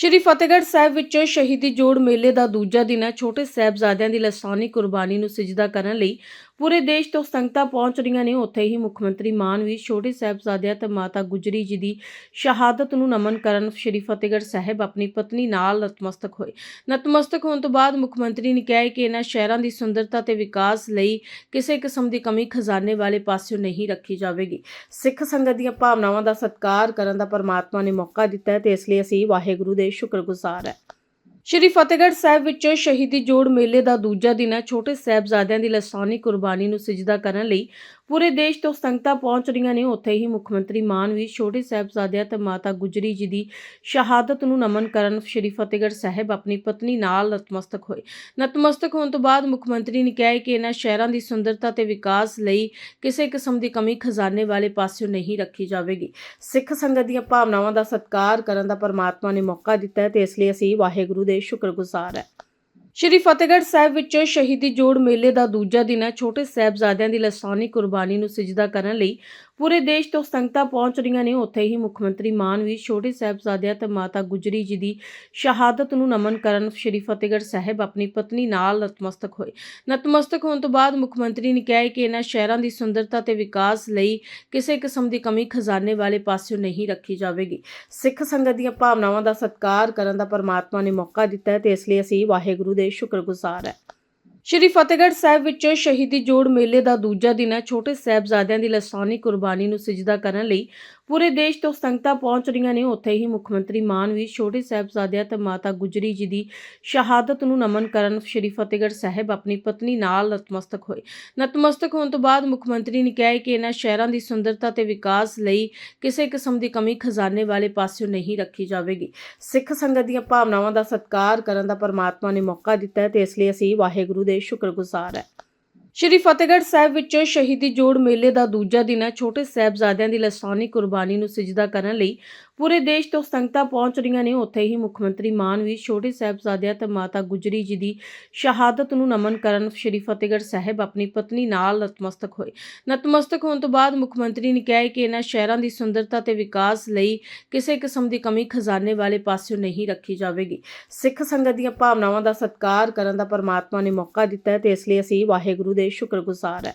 ਸ਼੍ਰੀ ਫਤਿਹਗੜ੍ਹ ਸਾਹਿਬ ਵਿੱਚ ਸ਼ਹੀਦੀ ਜੋੜ ਮੇਲੇ ਦਾ ਦੂਜਾ ਦਿਨ ਹੈ। ਛੋਟੇ ਸਾਹਿਬਜ਼ਾਦਿਆਂ ਦੀ ਲਸਾਨੀ ਕੁਰਬਾਨੀ ਨੂੰ ਸਿਜਦਾ ਕਰਨ ਲਈ ਪੂਰੇ ਦੇਸ਼ ਤੋਂ ਸੰਗਤਾਂ ਪਹੁੰਚ ਰਹੀਆਂ ਨੇ। ਉੱਥੇ ਹੀ ਮੁੱਖ ਮੰਤਰੀ ਮਾਨ ਵੀ ਛੋਟੇ ਸਾਹਿਬਜ਼ਾਦਿਆਂ ਤੇ ਮਾਤਾ ਗੁਜਰੀ ਜੀ ਦੀ ਸ਼ਹਾਦਤ ਨੂੰ ਨਮਨ ਕਰਨ ਸ਼੍ਰੀ ਫਤਿਹਗੜ੍ਹ ਸਾਹਿਬ ਆਪਣੀ ਪਤਨੀ ਨਾਲ ਨਤਮਸਤਕ ਹੋਏ। ਨਤਮਸਤਕ ਹੋਣ ਤੋਂ ਬਾਅਦ ਮੁੱਖ ਮੰਤਰੀ ਨੇ ਕਿਹਾ ਕਿ ਇਹਨਾਂ ਸ਼ਹਿਰਾਂ ਦੀ ਸੁੰਦਰਤਾ ਤੇ ਵਿਕਾਸ ਲਈ ਕਿਸੇ ਕਿਸਮ ਦੀ ਕਮੀ ਖਜ਼ਾਨੇ ਵਾਲੇ ਪਾਸਿਓਂ ਨਹੀਂ ਰੱਖੀ ਜਾਵੇਗੀ। ਸਿੱਖ ਸੰਗਤ ਦੀਆਂ ਭਾਵਨਾਵਾਂ ਦਾ ਸਤਿਕਾਰ ਕਰਨ ਦਾ ਪਰਮਾਤਮਾ ਨੇ ਮੌਕਾ ਦਿੱਤਾ ਹੈ ਤੇ ਇਸ ਲਈ ਅਸੀਂ ਵਾਹਿਗੁਰੂ ਦੇ ਸ਼ੁਕਰਗੁਜ਼ਾਰ ਹੈ। ਸ਼੍ਰੀ ਫਤਿਹਗੜ੍ਹ ਸਾਹਿਬ ਵਿੱਚ ਸ਼ਹੀਦੀ ਜੋੜ ਮੇਲੇ ਦਾ ਦੂਜਾ ਦਿਨ ਹੈ। ਛੋਟੇ ਸਾਹਿਬਜ਼ਾਦਿਆਂ ਦੀ ਲਸਾਨੀ ਕੁਰਬਾਨੀ ਨੂੰ ਸਿਜਦਾ ਕਰਨ ਲਈ ਪੂਰੇ ਦੇਸ਼ ਤੋਂ ਸੰਗਤਾਂ ਪਹੁੰਚ ਰਹੀਆਂ ਨੇ। ਉੱਥੇ ਹੀ ਮੁੱਖ ਮੰਤਰੀ ਮਾਨ ਵੀ ਛੋਟੇ ਸਾਹਿਬਜ਼ਾਦਿਆਂ ਤੇ ਮਾਤਾ ਗੁਜਰੀ ਜੀ ਦੀ ਸ਼ਹਾਦਤ ਨੂੰ ਨਮਨ ਕਰਨ ਸ਼੍ਰੀ ਫਤਿਹਗੜ੍ਹ ਸਾਹਿਬ ਆਪਣੀ ਪਤਨੀ ਨਾਲ ਨਤਮਸਤਕ ਹੋਏ। ਨਤਮਸਤਕ ਹੋਣ ਤੋਂ ਬਾਅਦ ਮੁੱਖ ਮੰਤਰੀ ਨੇ ਕਿਹਾ ਹੈ ਕਿ ਇਹਨਾਂ ਸ਼ਹਿਰਾਂ ਦੀ ਸੁੰਦਰਤਾ ਤੇ ਵਿਕਾਸ ਲਈ ਕਿਸੇ ਕਿਸਮ ਦੀ ਕਮੀ ਖਜ਼ਾਨੇ ਵਾਲੇ ਪਾਸਿਓਂ ਨਹੀਂ ਰੱਖੀ ਜਾਵੇਗੀ। ਸਿੱਖ ਸੰਗਤ ਦੀਆਂ ਭਾਵਨਾਵਾਂ ਦਾ ਸਤਿਕਾਰ ਕਰਨ ਦਾ ਪਰਮਾਤਮਾ ਨੇ ਮੌਕਾ ਦਿੱਤਾ ਹੈ ਤੇ ਇਸ ਲਈ ਅਸੀਂ ਵਾਹਿਗੁਰੂ ਦੇ ਸ਼ੁਕਰਗੁਜ਼ਾਰ ਹੈ। ਸ਼੍ਰੀ ਫਤਿਹਗੜ੍ਹ ਸਾਹਿਬ ਵਿੱਚ ਸ਼ਹੀਦੀ ਜੋੜ ਮੇਲੇ ਦਾ ਦੂਜਾ ਦਿਨ ਹੈ। ਛੋਟੇ ਸਾਹਿਬਜ਼ਾਦਿਆਂ ਦੀ ਲਸਾਨੀ ਕੁਰਬਾਨੀ ਨੂੰ ਸਿਜਦਾ ਕਰਨ ਲਈ ਪੂਰੇ ਦੇਸ਼ ਤੋਂ ਸੰਗਤਾਂ ਪਹੁੰਚ ਰਹੀਆਂ ਨੇ। ਉੱਥੇ ਹੀ ਮੁੱਖ ਮੰਤਰੀ ਮਾਨ ਵੀ ਛੋਟੇ ਸਾਹਿਬਜ਼ਾਦਿਆਂ ਤੇ ਮਾਤਾ ਗੁਜਰੀ ਜੀ ਦੀ ਸ਼ਹਾਦਤ ਨੂੰ ਨਮਨ ਕਰਨ ਸ਼੍ਰੀ ਫਤਿਹਗੜ੍ਹ ਸਾਹਿਬ ਆਪਣੀ ਪਤਨੀ ਨਾਲ ਨਤਮਸਤਕ ਹੋਏ। ਨਤਮਸਤਕ ਹੋਣ ਤੋਂ ਬਾਅਦ ਮੁੱਖ ਮੰਤਰੀ ਨੇ ਕਿਹਾ ਹੈ ਕਿ ਇਹਨਾਂ ਸ਼ਹਿਰਾਂ ਦੀ ਸੁੰਦਰਤਾ ਤੇ ਵਿਕਾਸ ਲਈ ਕਿਸੇ ਕਿਸਮ ਦੀ ਕਮੀ ਖਜ਼ਾਨੇ ਵਾਲੇ ਪਾਸਿਓਂ ਨਹੀਂ ਰੱਖੀ ਜਾਵੇਗੀ। ਸਿੱਖ ਸੰਗਤ ਦੀਆਂ ਭਾਵਨਾਵਾਂ ਦਾ ਸਤਿਕਾਰ ਕਰਨ ਦਾ ਪਰਮਾਤਮਾ ਨੇ ਮੌਕਾ ਦਿੱਤਾ ਹੈ ਤੇ ਇਸ ਲਈ ਅਸੀਂ ਵਾਹਿਗੁਰੂ ਦੇ ਸ਼ੁਕਰਗੁਜ਼ਾਰ ਹੈ। ਸ਼੍ਰੀ ਫਤਿਹਗੜ੍ਹ ਸਾਹਿਬ ਵਿੱਚ ਸ਼ਹੀਦੀ ਜੋੜ ਮੇਲੇ ਦਾ ਦੂਜਾ ਦਿਨ ਹੈ। ਛੋਟੇ ਸਾਹਿਬਜ਼ਾਦਿਆਂ ਦੀ ਲਸਾਨੀ ਕੁਰਬਾਨੀ ਨੂੰ ਸਿਜਦਾ ਕਰਨ ਲਈ ਪੂਰੇ ਦੇਸ਼ ਤੋਂ ਸੰਗਤਾਂ ਪਹੁੰਚ ਰਹੀਆਂ ਨੇ। ਉੱਥੇ ਹੀ ਮੁੱਖ ਮੰਤਰੀ ਮਾਨ ਵੀ ਛੋਟੇ ਸਾਹਿਬਜ਼ਾਦਿਆਂ ਤੇ ਮਾਤਾ ਗੁਜਰੀ ਜੀ ਦੀ ਸ਼ਹਾਦਤ ਨੂੰ ਨਮਨ ਕਰਨ ਸ਼੍ਰੀ ਫਤਿਹਗੜ੍ਹ ਸਾਹਿਬ ਆਪਣੀ ਪਤਨੀ ਨਾਲ ਨਤਮਸਤਕ ਹੋਏ। ਨਤਮਸਤਕ ਹੋਣ ਤੋਂ ਬਾਅਦ ਮੁੱਖ ਮੰਤਰੀ ਨੇ ਕਿਹਾ ਕਿ ਇਹਨਾਂ ਸ਼ਹਿਰਾਂ ਦੀ ਸੁੰਦਰਤਾ ਤੇ ਵਿਕਾਸ ਲਈ ਕਿਸੇ ਕਿਸਮ ਦੀ ਕਮੀ ਖਜ਼ਾਨੇ ਵਾਲੇ ਪਾਸਿਓਂ ਨਹੀਂ ਰੱਖੀ ਜਾਵੇਗੀ। ਸਿੱਖ ਸੰਗਤ ਦੀਆਂ ਭਾਵਨਾਵਾਂ ਦਾ ਸਤਿਕਾਰ ਕਰਨ ਦਾ ਪਰਮਾਤਮਾ ਨੇ ਮੌਕਾ ਦਿੱਤਾ ਹੈ ਤੇ ਇਸ ਲਈ ਅਸੀਂ ਵਾਹਿਗੁਰੂ ਦੇ ਸ਼ੁਕਰਗੁਜ਼ਾਰ ਹੈ। ਸ਼੍ਰੀ ਫਤਿਹਗੜ੍ਹ ਸਾਹਿਬ ਵਿੱਚ ਸ਼ਹੀਦੀ ਜੋੜ ਮੇਲੇ ਦਾ ਦੂਜਾ ਦਿਨ ਹੈ। ਛੋਟੇ ਸਾਹਿਬਜ਼ਾਦਿਆਂ ਦੀ ਲਸਾਨੀ ਕੁਰਬਾਨੀ ਨੂੰ ਸਿਜਦਾ ਕਰਨ ਲਈ ਪੂਰੇ ਦੇਸ਼ ਤੋਂ ਸੰਗਤਾਂ ਪਹੁੰਚ ਰਹੀਆਂ ਨੇ। ਉੱਥੇ ਹੀ ਮੁੱਖ ਮੰਤਰੀ ਮਾਨ ਵੀ ਛੋਟੇ ਸਾਹਿਬਜ਼ਾਦਿਆਂ ਤੇ ਮਾਤਾ ਗੁਜਰੀ ਜੀ ਦੀ ਸ਼ਹਾਦਤ ਨੂੰ ਨਮਨ ਕਰਨ ਸ਼੍ਰੀ ਫਤਿਹਗੜ੍ਹ ਸਾਹਿਬ ਆਪਣੀ ਪਤਨੀ ਨਾਲ ਨਤਮਸਤਕ ਹੋਏ। ਨਤਮਸਤਕ ਹੋਣ ਤੋਂ ਬਾਅਦ ਮੁੱਖ ਮੰਤਰੀ ਨੇ ਕਿਹਾ ਹੈ ਕਿ ਇਹਨਾਂ ਸ਼ਹਿਰਾਂ ਦੀ ਸੁੰਦਰਤਾ ਤੇ ਵਿਕਾਸ ਲਈ ਕਿਸੇ ਕਿਸਮ ਦੀ ਕਮੀ ਖਜ਼ਾਨੇ ਵਾਲੇ ਪਾਸਿਓਂ ਨਹੀਂ ਰੱਖੀ ਜਾਵੇਗੀ। ਸਿੱਖ ਸੰਗਤ ਦੀਆਂ ਭਾਵਨਾਵਾਂ ਦਾ ਸਤਿਕਾਰ ਕਰਨ ਦਾ ਪਰਮਾਤਮਾ ਨੇ ਮੌਕਾ ਦਿੱਤਾ ਹੈ ਤੇ ਇਸ ਲਈ ਅਸੀਂ ਵਾਹਿਗੁਰੂ ਦੇ ਸ਼ੁਕਰਗੁਜ਼ਾਰ ਹੈ।